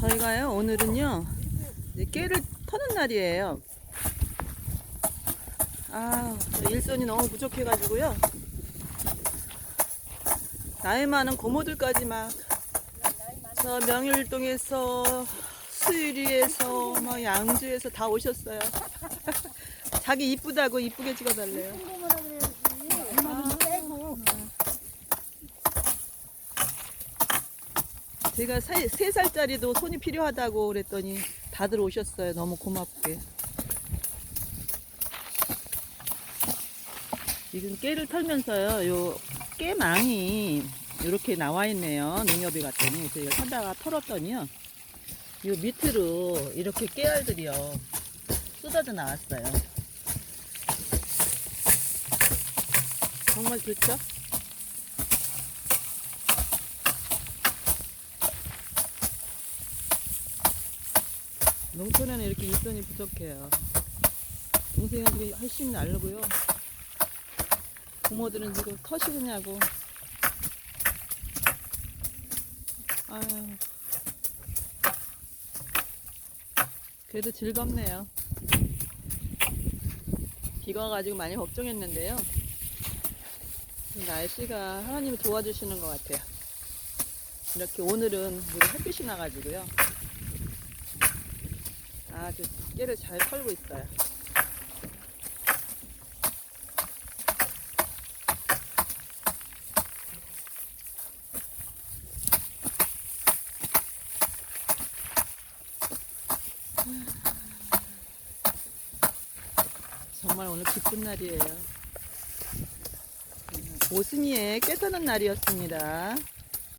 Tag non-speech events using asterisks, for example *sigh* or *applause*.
저희가요 오늘은요 이제 깨를 터는 날이에요. 아 일손이 너무 부족해 가지고요. 나이 많은 고모들까지 막 저 명일동에서 수유리에서 막 양주에서 다 오셨어요. *laughs* 자기 이쁘다고 이쁘게 찍어달래요. 제가 세, 세 살짜리도 손이 필요하다고 그랬더니 다들 오셨어요. 너무 고맙게. 지금 깨를 털면서요. 요 깨망이 이렇게 나와 있네요. 농협이 갔더니 저희가 사다가 털었더니요. 요 밑으로 이렇게 깨알들이요. 쏟아져 나왔어요. 정말 좋죠? 농촌에는 이렇게 일손이 부족해요. 지금 열심히 날르고요. 부모들은 지금 터시느냐고. 아유. 그래도 즐겁네요. 비가 와가지고 많이 걱정했는데요. 날씨가 하나님이 도와주시는 것 같아요. 이렇게 오늘은 우리 햇빛이 나가지고요. 아주 깨를 잘 털고 있어요. 정말 오늘 기쁜 날이에요. 오순이의 깨 터는 날이었습니다.